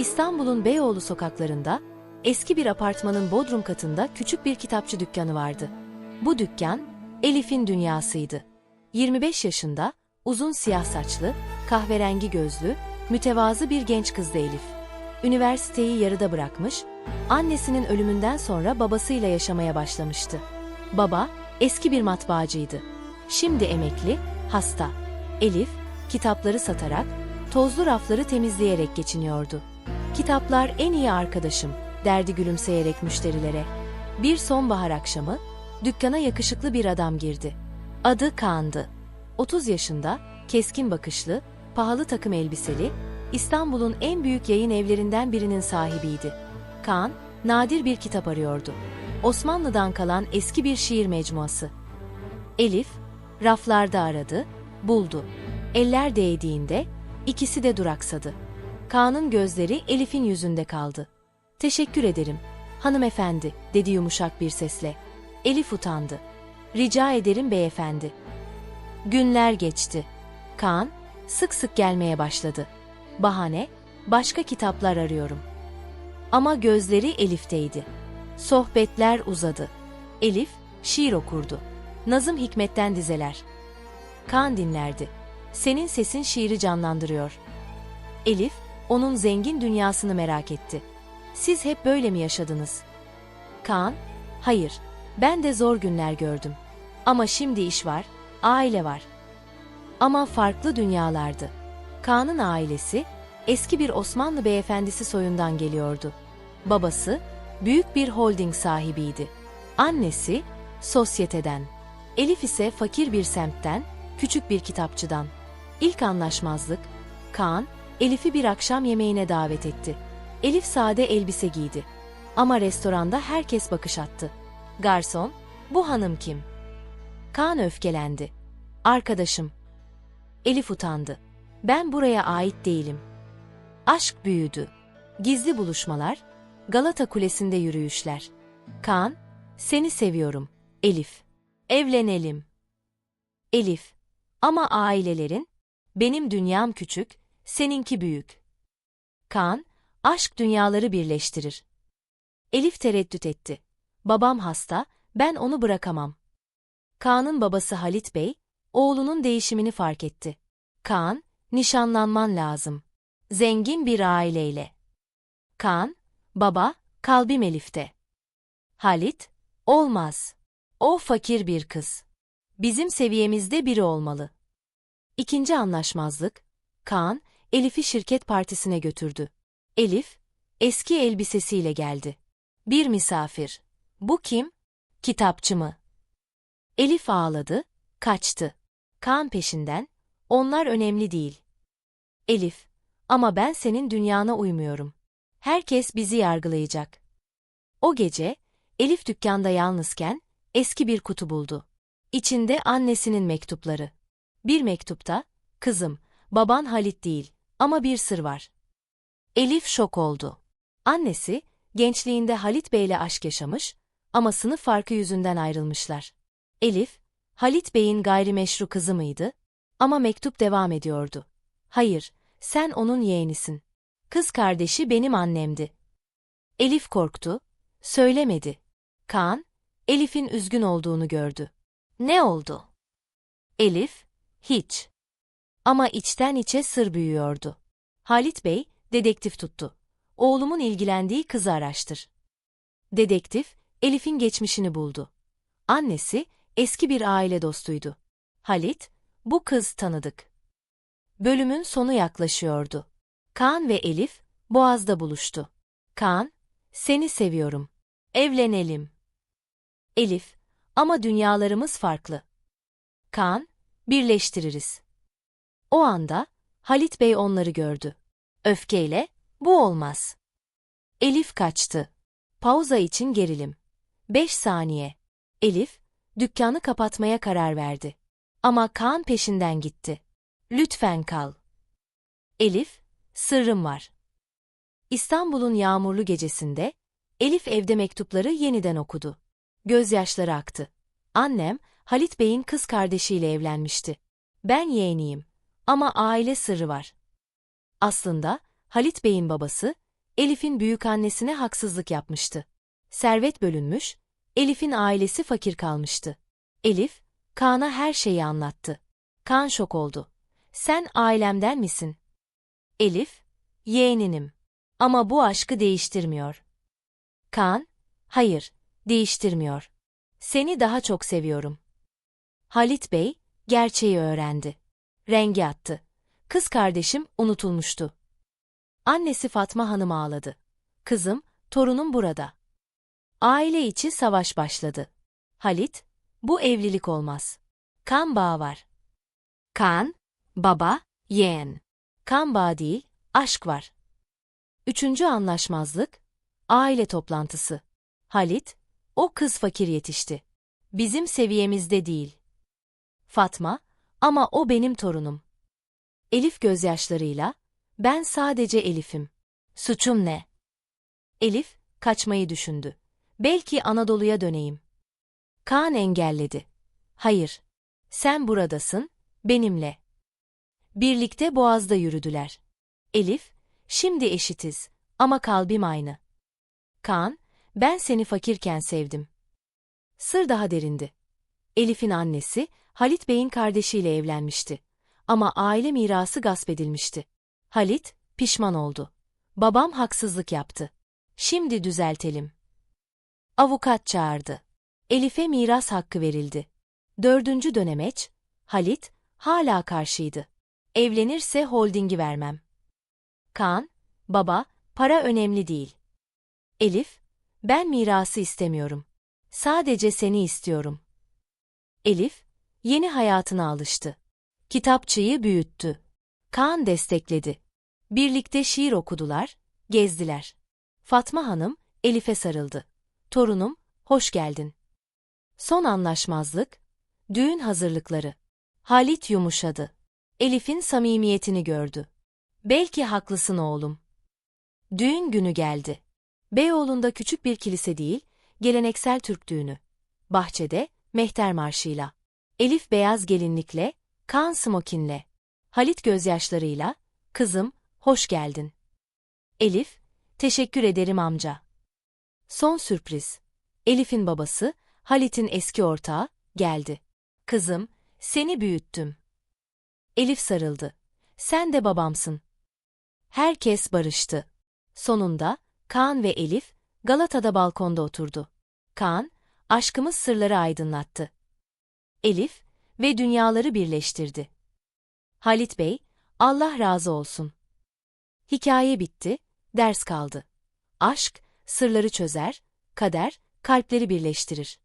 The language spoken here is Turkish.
İstanbul'un Beyoğlu sokaklarında, eski bir apartmanın bodrum katında küçük bir kitapçı dükkanı vardı. Bu dükkan, Elif'in dünyasıydı. 25 yaşında, uzun siyah saçlı, kahverengi gözlü, mütevazı bir genç kızdı Elif. Üniversiteyi yarıda bırakmış, annesinin ölümünden sonra babasıyla yaşamaya başlamıştı. Baba, eski bir matbaacıydı. Şimdi emekli, hasta. Elif, kitapları satarak, tozlu rafları temizleyerek geçiniyordu. Kitaplar en iyi arkadaşım, derdi gülümseyerek müşterilere. Bir sonbahar akşamı, dükkana yakışıklı bir adam girdi. Adı Kaan'dı. 30 yaşında, keskin bakışlı, pahalı takım elbiseli, İstanbul'un en büyük yayın evlerinden birinin sahibiydi. Kaan, nadir bir kitap arıyordu. Osmanlı'dan kalan eski bir şiir mecmuası. Elif, raflarda aradı, buldu. Eller değdiğinde ikisi de duraksadı. Kaan'ın gözleri Elif'in yüzünde kaldı. Teşekkür ederim, hanımefendi, dedi yumuşak bir sesle. Elif utandı. Rica ederim beyefendi. Günler geçti. Kaan, sık sık gelmeye başladı. Bahane, başka kitaplar arıyorum. Ama gözleri Elif'teydi. Sohbetler uzadı. Elif, şiir okurdu. Nazım Hikmet'ten dizeler. Kaan dinlerdi. Senin sesin şiiri canlandırıyor. Elif, onun zengin dünyasını merak etti. Siz hep böyle mi yaşadınız? Kaan, hayır, ben de zor günler gördüm. Ama şimdi iş var, aile var. Ama farklı dünyalardı. Kaan'ın ailesi, eski bir Osmanlı beyefendisi soyundan geliyordu. Babası, büyük bir holding sahibiydi. Annesi, sosyeteden. Elif ise fakir bir semtten, küçük bir kitapçıdan. İlk anlaşmazlık, Kaan, Elif'i bir akşam yemeğine davet etti. Elif sade elbise giydi. Ama restoranda herkes bakış attı. Garson, bu hanım kim? Kaan öfkelendi. Arkadaşım. Elif utandı. Ben buraya ait değilim. Aşk büyüdü. Gizli buluşmalar, Galata Kulesi'nde yürüyüşler. Kaan, seni seviyorum. Elif. Evlenelim. Elif. Ama ailelerin, benim dünyam küçük, seninki büyük. Kaan, aşk dünyaları birleştirir. Elif tereddüt etti. Babam hasta, ben onu bırakamam. Kaan'ın babası Halit Bey, oğlunun değişimini fark etti. Kaan, nişanlanman lazım. Zengin bir aileyle. Kaan, baba, kalbim Elif'te. Halit, olmaz. O fakir bir kız. Bizim seviyemizde biri olmalı. İkinci anlaşmazlık, Kaan, Elif'i şirket partisine götürdü. Elif, eski elbisesiyle geldi. Bir misafir. Bu kim? Kitapçı mı? Elif ağladı, kaçtı. Kaan peşinden, onlar önemli değil. Elif, ama ben senin dünyana uymuyorum. Herkes bizi yargılayacak. O gece, Elif dükkanda yalnızken, eski bir kutu buldu. İçinde annesinin mektupları. Bir mektupta, kızım, baban Halit değil ama bir sır var. Elif şok oldu. Annesi, gençliğinde Halit Bey'le aşk yaşamış ama sınıf farkı yüzünden ayrılmışlar. Elif, Halit Bey'in gayrimeşru kızı mıydı? Ama mektup devam ediyordu. Hayır, sen onun yeğenisin. Kız kardeşi benim annemdi. Elif korktu, söylemedi. Kaan, Elif'in üzgün olduğunu gördü. Ne oldu? Elif, hiç. Ama içten içe sır büyüyordu. Halit Bey, dedektif tuttu. Oğlumun ilgilendiği kızı araştır. Dedektif, Elif'in geçmişini buldu. Annesi, eski bir aile dostuydu. Halit, bu kız tanıdık. Bölümün sonu yaklaşıyordu. Kaan ve Elif, Boğaz'da buluştu. Kaan, seni seviyorum. Evlenelim. Elif, ama dünyalarımız farklı. Kaan, birleştiririz. O anda, Halit Bey onları gördü. Öfkeyle, bu olmaz. Elif kaçtı. Pauza için gerilim. Beş saniye. Elif, dükkanı kapatmaya karar verdi. Ama Kaan peşinden gitti. Lütfen kal. Elif, sırrım var. İstanbul'un yağmurlu gecesinde, Elif evde mektupları yeniden okudu. Gözyaşları aktı. Annem, Halit Bey'in kız kardeşiyle evlenmişti. Ben yeğeniyim. Ama aile sırrı var. Aslında, Halit Bey'in babası, Elif'in büyükannesine haksızlık yapmıştı. Servet bölünmüş, Elif'in ailesi fakir kalmıştı. Elif, Kaan'a her şeyi anlattı. Kaan şok oldu. Sen ailemden misin? Elif, yeğeninim. Ama bu aşkı değiştirmiyor. Kaan, hayır, değiştirmiyor. Seni daha çok seviyorum. Halit Bey, gerçeği öğrendi. Rengi attı. Kız kardeşim unutulmuştu. Annesi Fatma Hanım ağladı. Kızım, torunum burada. Aile içi savaş başladı. Halit, bu evlilik olmaz. Kan bağı var. Kan, baba, yeğen. Kan bağı değil, aşk var. Üçüncü anlaşmazlık, aile toplantısı. Halit, o kız fakir yetişti. Bizim seviyemizde değil. Fatma, ama o benim torunum. Elif gözyaşlarıyla, ben sadece Elif'im. Suçum ne? Elif, kaçmayı düşündü. Belki Anadolu'ya döneyim. Kaan engelledi. Hayır. Sen buradasın, benimle. Birlikte boğazda yürüdüler. Elif, şimdi eşitiz ama kalbim aynı. Kaan, ben seni fakirken sevdim. Sır daha derindi. Elif'in annesi, Halit Bey'in kardeşiyle evlenmişti. Ama aile mirası gasp edilmişti. Halit, pişman oldu. Babam haksızlık yaptı. Şimdi düzeltelim. Avukat çağırdı. Elif'e miras hakkı verildi. Dördüncü dönemeç, Halit, hala karşıydı. Evlenirse holdingi vermem. Kaan, baba, para önemli değil. Elif, ben mirası istemiyorum. Sadece seni istiyorum. Elif, yeni hayatına alıştı. Kitapçıyı büyüttü. Kaan destekledi. Birlikte şiir okudular, gezdiler. Fatma Hanım, Elif'e sarıldı. Torunum, hoş geldin. Son anlaşmazlık, düğün hazırlıkları. Halit yumuşadı. Elif'in samimiyetini gördü. Belki haklısın oğlum. Düğün günü geldi. Beyoğlu'nda küçük bir kilise değil, geleneksel Türk düğünü. Bahçede, mehter marşıyla. Elif beyaz gelinlikle, kan smokinle. Halit gözyaşlarıyla, kızım, hoş geldin. Elif, teşekkür ederim amca. Son sürpriz. Elif'in babası, Halit'in eski ortağı, geldi. Kızım, seni büyüttüm. Elif sarıldı. Sen de babamsın. Herkes barıştı. Sonunda, Kaan ve Elif, Galata'da balkonda oturdu. Kaan, aşkımız sırları aydınlattı. Elif, ve dünyaları birleştirdi. Halit Bey, Allah razı olsun. Hikaye bitti, ders kaldı. Aşk, sırları çözer, kader, kalpleri birleştirir.